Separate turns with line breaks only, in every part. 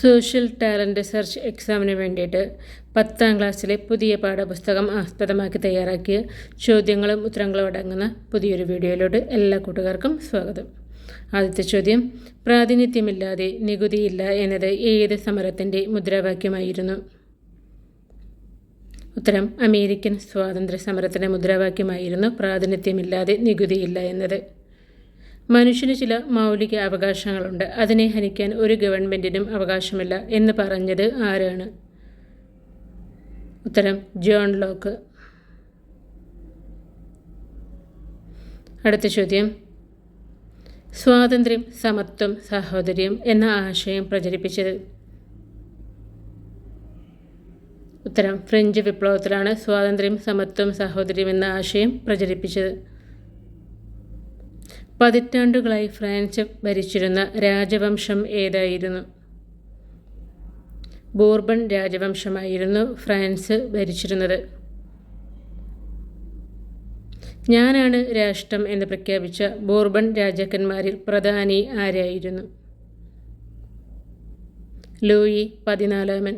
Social talent research എക്സാമിന് വേണ്ടിയിട്ട് പത്താം ക്ലാസ്സിലെ പുതിയ പാഠപുസ്തകം ആസ്പദമാക്കി തയ്യാറാക്കിയ ചോദ്യങ്ങളും ഉത്തരങ്ങളും അടങ്ങുന്ന പുതിയൊരു വീഡിയോയിലോട്ട് എല്ലാ കൂട്ടുകാർക്കും സ്വാഗതം. ആദ്യത്തെ ചോദ്യം പ്രാതിനിധ്യമില്ലാതെ നികുതിയില്ല എന്നത് ഏത് സമരത്തിന്റെ മുദ്രാവാക്യമായിരുന്നു? ഉത്തരം അമേരിക്കൻ സ്വാതന്ത്ര്യ സമരത്തിന്റെ മുദ്രാവാക്യമായിരുന്നു പ്രാതിനിധ്യമില്ലാതെ നികുതിയില്ല എന്നത്. മനുഷ്യന് ചില മൗലിക അവകാശങ്ങളുണ്ട്. അതിനെ ഹനിക്കാൻ ഒരു ഗവൺമെന്റിനും അവകാശമില്ല എന്ന് പറഞ്ഞത് ആരാണ്? ഉത്തരം ജോൺ ലോക്ക്. അടുത്ത ചോദ്യം. സ്വാതന്ത്ര്യം സമത്വം സാഹോദര്യം എന്ന ആശയം പ്രചരിപ്പിച്ചത്. ഉത്തരം ഫ്രഞ്ച് വിപ്ലവത്തിലാണ് സ്വാതന്ത്ര്യം സമത്വം സാഹോദര്യം എന്ന ആശയം പ്രചരിപ്പിച്ചത്. പതിറ്റാണ്ടുകളായി ഫ്രാൻസ് ഭരിച്ചിരുന്ന രാജവംശം ഏതായിരുന്നു? ബോർബൺ രാജവംശമായിരുന്നു ഫ്രാൻസ് ഭരിച്ചിരുന്നത്. ഞാനാണ് രാഷ്ട്രം എന്ന് പ്രഖ്യാപിച്ച ബോർബൺ രാജാക്കന്മാരിൽ പ്രധാനി ആരായിരുന്നു? ലൂയി പതിനാലാമൻ.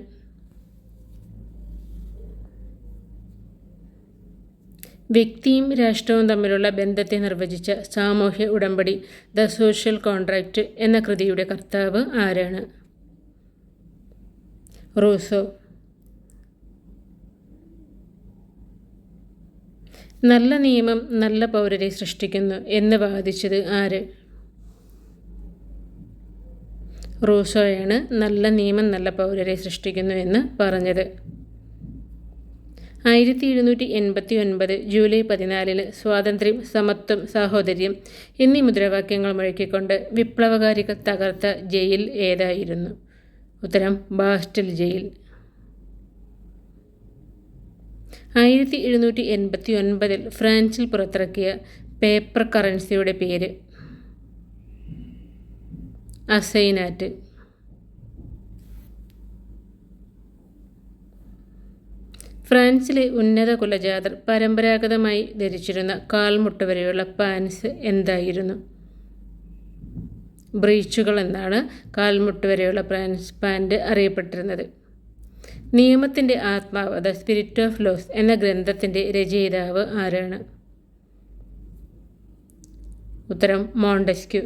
വ്യക്തിയും രാഷ്ട്രവും തമ്മിലുള്ള ബന്ധത്തെ നിർവചിച്ച സാമൂഹ്യ ഉടമ്പടി ദ സോഷ്യൽ കോൺട്രാക്റ്റ് എന്ന കൃതിയുടെ കർത്താവ് ആരാണ്? റൂസോ. നല്ല നിയമം നല്ല പൗരരെ സൃഷ്ടിക്കുന്നു എന്ന് വാദിച്ചത് ആര്? റൂസോയാണ് നല്ല നിയമം നല്ല പൗരരെ സൃഷ്ടിക്കുന്നു എന്ന് പറഞ്ഞത്. ആയിരത്തി എഴുന്നൂറ്റി എൺപത്തി ഒൻപത് ജൂലൈ പതിനാലിന് സ്വാതന്ത്ര്യം സമത്വം സാഹോദര്യം എന്നീ മുദ്രാവാക്യങ്ങൾ മുഴക്കിക്കൊണ്ട് വിപ്ലവകാരികൾ തകർത്ത ജയിൽ ഏതായിരുന്നു? ഉത്തരം ബാസ്റ്റൽ ജയിൽ. ആയിരത്തി എഴുന്നൂറ്റി എൺപത്തി ഒൻപതിൽ ഫ്രാൻസിൽ പുറത്തിറക്കിയ പേപ്പർ കറൻസിയുടെ പേര് അസൈനാറ്റ്. ഫ്രാൻസിലെ ഉന്നത കുലജാതർ പരമ്പരാഗതമായി ധരിച്ചിരുന്ന കാൽമുട്ട് വരെയുള്ള പാൻസ് എന്തായിരുന്നു? ബ്രീച്ചുകൾ എന്നാണ് കാൽമുട്ട് വരെയുള്ള പാൻസ് പാന്റ് അറിയപ്പെട്ടിരുന്നത്. നിയമത്തിന്റെ ആത്മാവ് ദ സ്പിരിറ്റ് ഓഫ് ലോസ് എന്ന ഗ്രന്ഥത്തിന്റെ രചയിതാവ് ആരാണ്? ഉത്തരം മോണ്ടസ്ക്യൂ.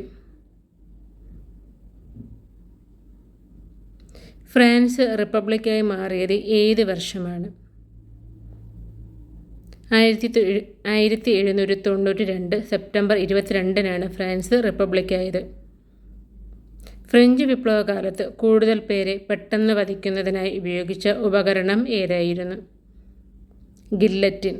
ഫ്രാൻസ് റിപ്പബ്ലിക്കായി മാറിയത് ഏത് വർഷമാണ്? ആയിരത്തി ആയിരത്തി എഴുന്നൂറ്റി തൊണ്ണൂറ്റി രണ്ട് സെപ്റ്റംബർ ഇരുപത്തിരണ്ടിനാണ് ഫ്രാൻസ് റിപ്പബ്ലിക്കായത്. ഫ്രഞ്ച് വിപ്ലവകാലത്ത് കൂടുതൽ പേരെ പെട്ടെന്ന് വധിക്കുന്നതിനായി ഉപയോഗിച്ച ഉപകരണം ഏതായിരുന്നു? ഗില്ലറ്റിൻ.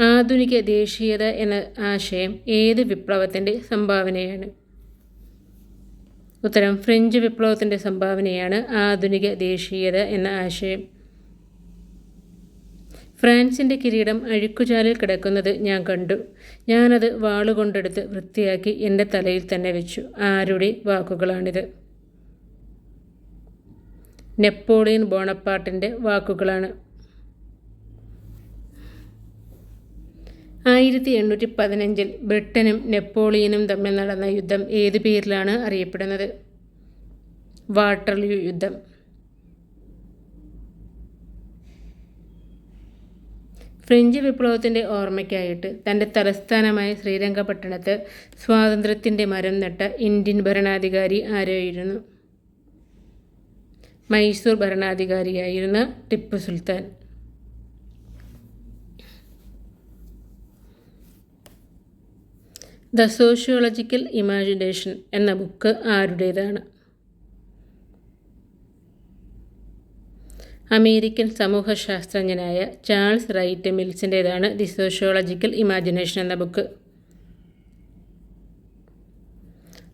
ആധുനിക ദേശീയത എന്ന ആശയം ഏത് വിപ്ലവത്തിന്റെ സംഭാവനയാണ്? ഉത്തരം ഫ്രഞ്ച് വിപ്ലവത്തിന്റെ സംഭാവനയാണ് ആധുനിക ദേശീയത എന്ന ആശയം. ഫ്രാൻസിന്റെ കിരീടം അഴുക്കുചാലിൽ കിടക്കുന്നത് ഞാൻ കണ്ടു. ഞാനത് വാളുകൊണ്ടെടുത്ത് വൃത്തിയാക്കി എന്റെ തലയിൽ തന്നെ വെച്ചു. ആരുടെ വാക്കുകളാണിത്? നെപ്പോളിയൻ ബോണപ്പാട്ടിന്റെ വാക്കുകളാണ്. ആയിരത്തി എണ്ണൂറ്റി പതിനഞ്ചിൽ ബ്രിട്ടനും നെപ്പോളിയനും തമ്മിൽ നടന്ന യുദ്ധം ഏത് പേരിലാണ് അറിയപ്പെടുന്നത്? വാട്ടർലൂ യുദ്ധം. ഫ്രഞ്ച് വിപ്ലവത്തിന്റെ ഓർമ്മയ്ക്കായിട്ട് തന്റെ തലസ്ഥാനമായ ശ്രീരംഗപട്ടണത്ത് സ്വാതന്ത്ര്യത്തിന്റെ മരം നട്ട ഇന്ത്യൻ ഭരണാധികാരി ആരായിരുന്നു? Mysore ഭരണാധികാരിയായിരുന്ന Tipu Sultan. The sociological imagination എന്ന ബുക്ക് ആരുടേതാണ്? അമേരിക്കൻ സമൂഹശാസ്ത്രജ്ഞനായ ചാൾസ് റൈറ്റ് മിൽസിന്റേതാണ് ദി സോഷ്യോളജിക്കൽ ഇമാജിനേഷൻ എന്ന ബുക്ക്.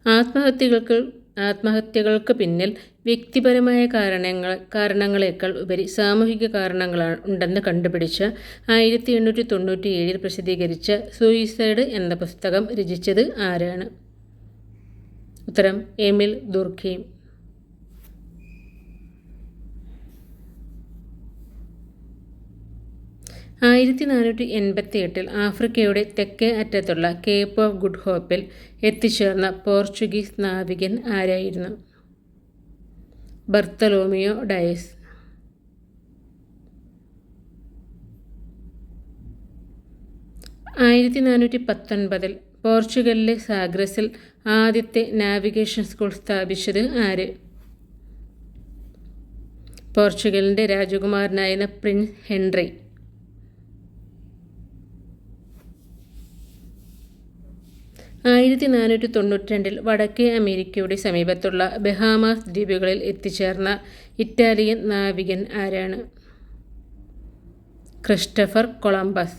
ആത്മഹത്യകൾക്ക് ആത്മഹത്യകൾക്ക് പിന്നിൽ വ്യക്തിപരമായ കാരണങ്ങൾ കാരണങ്ങളേക്കാൾ ഉപരി സാമൂഹിക കാരണങ്ങളാണ് ഉണ്ടെന്ന് കണ്ടുപിടിച്ച് ആയിരത്തി എണ്ണൂറ്റി തൊണ്ണൂറ്റി ഏഴിൽ പ്രസിദ്ധീകരിച്ച സൂയിസൈഡ് എന്ന പുസ്തകം രചിച്ചത് ആരാണ്? ഉത്തരം എമിൽ ദുർഖീം. ആയിരത്തി നാനൂറ്റി എൺപത്തി എട്ടിൽ ആഫ്രിക്കയുടെ തെക്കേ അറ്റത്തുള്ള കേപ്പ് ഓഫ് ഗുഡ് ഹോപ്പിൽ എത്തിച്ചേർന്ന പോർച്ചുഗീസ് നാവികൻ ആരായിരുന്നു? Bartholomew Dias. ആയിരത്തി നാനൂറ്റി പത്തൊൻപതിൽ പോർച്ചുഗലിലെ സാഗ്രസിൽ ആദ്യത്തെ നാവിഗേഷൻ സ്കൂൾ സ്ഥാപിച്ചത് ആര്? പോർച്ചുഗലിന്റെ രാജകുമാരനായിരുന്ന പ്രിൻസ് ഹെൻറി. ആയിരത്തി നാനൂറ്റി തൊണ്ണൂറ്റി രണ്ടിൽ വടക്കേ അമേരിക്കയുടെ സമീപത്തുള്ള ബഹാമാസ് ദ്വീപുകളിൽ എത്തിച്ചേർന്ന ഇറ്റാലിയൻ നാവികൻ ആരാണ്? Christopher Columbus.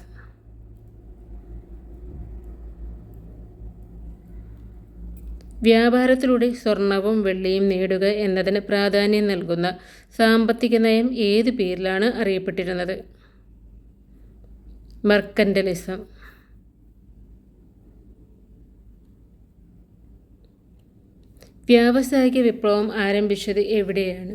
വ്യാപാരത്തിലൂടെ സ്വർണവും വെള്ളിയും നേടുക എന്നതിന് പ്രാധാന്യം നൽകുന്ന സാമ്പത്തിക നയം ഏത് പേരിലാണ് അറിയപ്പെട്ടിരുന്നത്? മർക്കൻഡലിസം വ്യാവസായിക വിപ്ലവം ആരംഭിച്ചത് എവിടെയാണ്?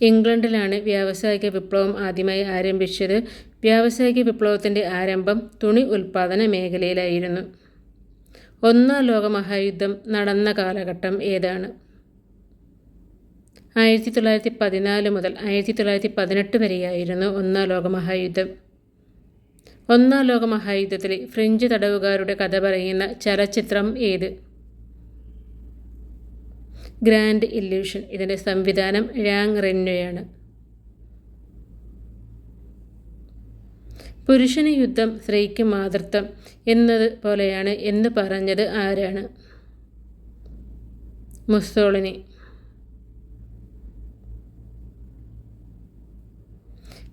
ഇംഗ്ലണ്ടിലാണ് വ്യാവസായിക വിപ്ലവം ആദ്യമായി ആരംഭിച്ചത്. വ്യാവസായിക വിപ്ലവത്തിന്റെ ആരംഭം തുണി ഉൽപ്പാദന മേഖലയിലായിരുന്നു. ഒന്നാം ലോകമഹായുദ്ധം നടന്ന കാലഘട്ടം ഏതാണ്? ആയിരത്തി തൊള്ളായിരത്തി പതിനാല് മുതൽ ആയിരത്തി തൊള്ളായിരത്തി പതിനെട്ട് വരെയായിരുന്നു ഒന്നാം ലോകമഹായുദ്ധം ഒന്നാം ലോകമഹായുദ്ധത്തിലെ ഫ്രഞ്ച് തടവുകാരുടെ കഥ പറയുന്ന ചലച്ചിത്രം ഏത്? Grand Illusion. ഇതിന്റെ സംവിധാനം രാങ് റെന്നയാണ്. പുരുഷന് യുദ്ധം സ്ത്രീക്ക് മാതൃത്വം എന്നത് പോലെയാണ് എന്ന് പറഞ്ഞത് ആരാണ്? മുസോളിനി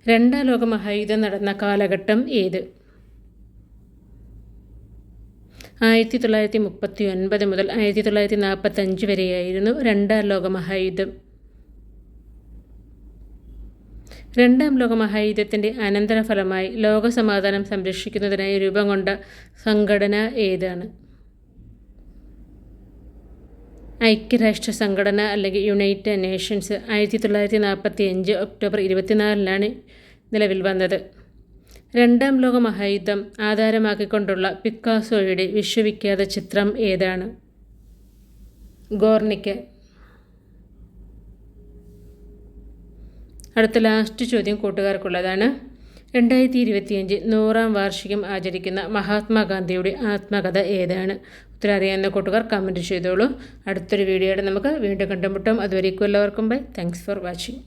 രണ്ടാം ലോക മഹായുദ്ധം നടന്ന കാലഘട്ടം ഏത്? ആയിരത്തി തൊള്ളായിരത്തി മുപ്പത്തി ഒൻപത് മുതൽ ആയിരത്തി തൊള്ളായിരത്തി നാൽപ്പത്തഞ്ച് വരെയായിരുന്നു രണ്ടാം ലോക മഹായുദ്ധം രണ്ടാം ലോക മഹായുദ്ധത്തിന്റെ അനന്തരഫലമായി ലോകസമാധാനം സംരക്ഷിക്കുന്നതിനായി രൂപം കൊണ്ട സംഘടന ഏതാണ്? ഐക്യരാഷ്ട്ര സംഘടന അല്ലെങ്കിൽ യുണൈറ്റഡ് നേഷൻസ് ആയിരത്തി തൊള്ളായിരത്തി നാൽപ്പത്തി അഞ്ച് ഒക്ടോബർ ഇരുപത്തിനാലിനാണ് നിലവിൽ വന്നത്. രണ്ടാം ലോക മഹായുദ്ധം ആധാരമാക്കിക്കൊണ്ടുള്ള പിക്കാസോയുടെ വിശ്വവിഖ്യാത ചിത്രം ഏതാണ്? ഗോർണിക്ക്. അടുത്ത ലാസ്റ്റ് ചോദ്യം കൂട്ടുകാർക്കുള്ളതാണ്. രണ്ടായിരത്തി ഇരുപത്തിയഞ്ച് നൂറാം വാർഷികം ആചരിക്കുന്ന മഹാത്മാഗാന്ധിയുടെ ആത്മകഥ ഏതാണ്? ഉത്തരം അറിയാവുന്ന കൂട്ടുകാർ കമന്റ് ചെയ്തോളൂ. അടുത്തൊരു വീഡിയോയുടെ നമുക്ക് വീണ്ടും കണ്ടുമുട്ടാം. അതുവരേക്കും എല്ലാവർക്കും ബൈ താങ്ക്സ് ഫോർ വാച്ചിങ്